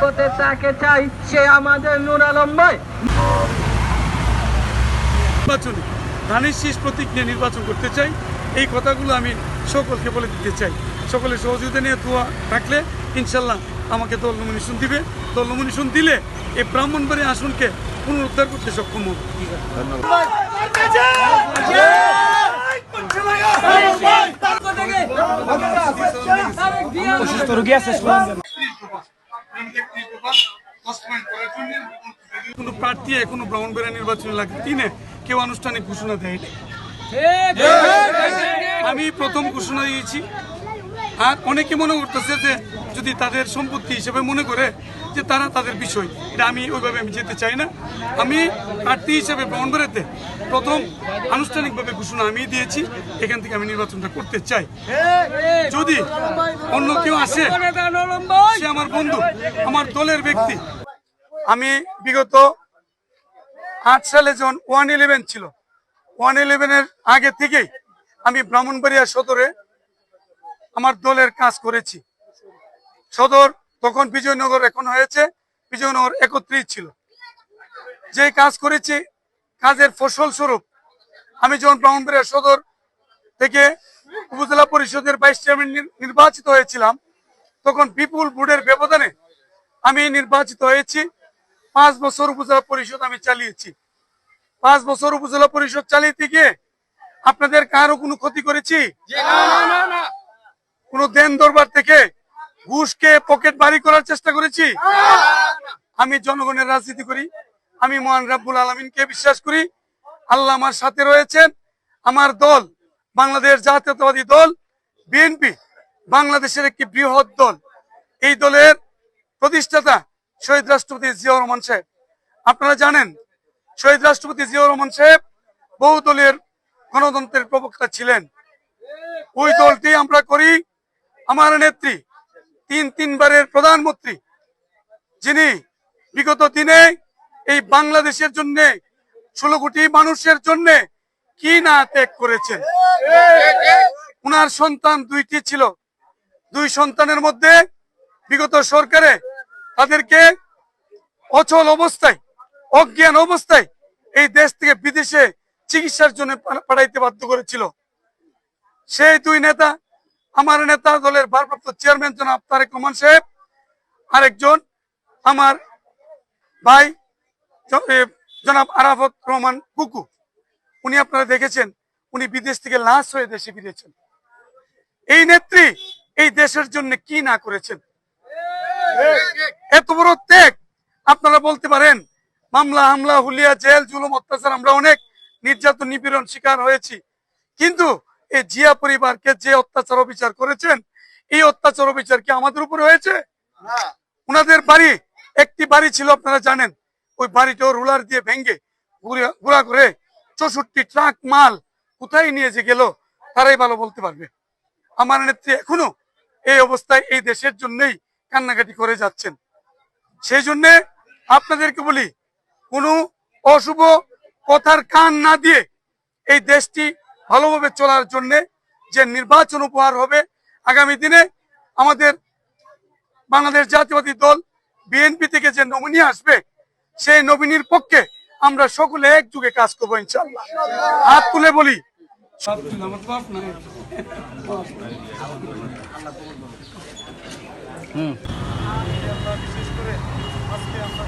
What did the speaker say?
পদে তাকে চাইছে আমাদের নুর আলম ভাই নির্বাচনে ধানের শীষ প্রতীক নিয়ে নির্বাচন করতে চাই এই কথাগুলো আমি সকলকে বলে দিতে চাই। সকলের সহযোগিতা নিয়ে দোয়া থাকলে ইনশাল্লাহ আমাকে দল নমিনেশন দিবে। দল নমিনেশন দিলে এই ব্রাহ্মণবাড়ি আসনকে পুনরুদ্ধার করতে সক্ষম হবে। কোনো প্রার্থী এখনও ব্রাহ্মণবাড়ি নির্বাচন তিনে, কেউ আনুষ্ঠানিক ঘোষণা দেয়নি। আমি প্রথম ঘোষণা দিয়েছি। আর অনেকে মনে করতেছে যে যদি তাদের সম্পত্তি হিসেবে মনে করে যে তারা তাদের বিষয়, এটা আমি ওইভাবে আমি যেতে চাই না। আমি প্রার্থী হিসেবে ব্রাহ্মণবাড়িতে প্রথম আনুষ্ঠানিকভাবে ঘোষণা আমি দিয়েছি। এখান থেকে আমি নির্বাচনটা করতে চাই। যদি অন্য কেউ আসে, সে আমার বন্ধু, আমার দলের ব্যক্তি আমি বিগত আট সালে যখন ওয়ান ইলেভেন ছিল ওয়ান ইলেভেনের আগে থেকেই আমি ব্রাহ্মণবাড়িয়া সদরে আমার দলের কাজ করেছি। সদর তখন বিজয়নগর এখন হয়েছে, বিজয়নগর একত্রিশ ছিল। যে কাজ করেছি, কাজের ফসল স্বরূপ, আমি যখন ব্রাহ্মণবাড়িয়া সদর থেকে উপজেলা পরিষদের ভাইস চেয়ারম্যান নির- নির্বাচিত হয়েছিলাম, তখন বিপুল ভোটের ব্যবধানে আমি নির্বাচিত হয়েছি। পাঁচ বছর উপজেলা পরিষদ আমি চালিয়েছি। পাঁচ বছর উপজেলা পরিষদ চালিয়ে গিয়ে আপনাদের কারও কোনো ক্ষতি করেছি? কোনো দেন দরবার থেকে ঘুষকে পকেট বাড়ি করার চেষ্টা করেছি? আমি জনগণের রাজনীতি করি আমি মহান রাব্বুল আলমিনকে বিশ্বাস করি। আল্লাহ আমার সাথে রয়েছেন আমার দল বাংলাদেশ জাতীয়তাবাদী দল বিএনপি বাংলাদেশের একটি বৃহৎ দল। এই দলের প্রতিষ্ঠাতা শহীদ রাষ্ট্রপতি জিয়াউর রহমান সাহেব। আপনারা জানেন, শহীদ রাষ্ট্রপতি জিয়াউর রহমান সাহেব বহু দলের গণতন্ত্রের প্রবক্তা ছিলেন। ওই দলটি আমরা করি, আমার নেত্রী, তিন তিনবারের প্রধানমন্ত্রী, যিনি বিগত দিনে এই বাংলাদেশের জন্য, ষোলো কোটি মানুষের জন্য কি না ত্যাগ করেছেন। উনার সন্তান দুইটি ছিল। দুই সন্তানের মধ্যে বিগত সরকারে তাদেরকে অচল অবস্থায়, অজ্ঞান অবস্থায় এই দেশ থেকে বিদেশে চিকিৎসার জন্য পাঠাইতে বাধ্য করেছিল। সেই দুই নেতা, আমার নেতা দলের ভারপ্রাপ্ত চেয়ারম্যান জনাব তারেক রহমান সাহেব, আরেকজন আমার ভাই জনাব আরাফত রহমান কুকু। উনি আপনারা দেখেছেন, উনি বিদেশ থেকে লাশ হয়ে দেশে ফিরেছেন। এই নেত্রী এই দেশের জন্য কি না করেছেন? এত বড় ত্যাগ। আপনারা বলতে পারেন মামলা হামলা হুলিয়া জেল জুলুম অত্যাচার আমরা অনেক নির্যাতন নিপীড়ন শিকার হয়েছি। কিন্তু এই জিয়া পরিবারকে যে অত্যাচার অবিচার করেছেন এই অত্যাচার অবিচার কি আমাদের উপরে হয়েছে? ওনাদের বাড়ি একটি বাড়ি ছিল আপনারা জানেন ওই বাড়িটাও রুলার দিয়ে ভেঙ্গে ঘুরে- ঘোরা করে চৌষট্টি ট্রাক মাল কোথায় নিয়ে যে গেল তারাই ভালো বলতে পারবে। আমার নেত্রী এখনও এই অবস্থায় এই দেশের জন্যই কান্নাকাটি করে যাচ্ছেন। সেই জন্য আপনাদেরকে বলি, কোনো অশুভ কথার কান না দিয়ে এই দেশটি ভালোভাবে চলার জন্যে যে নির্বাচন উপহার হবে, আগামী দিনে আমাদের বাংলাদেশ জাতীয়বাদী দল বিএনপি থেকে যে নমিনি আসবে, সেই নমিনির পক্ষে আমরা সকলে একযুগে কাজ করব ইনশাল্লাহ হাত তুলে বলি বিশেষ করে আজকে আমরা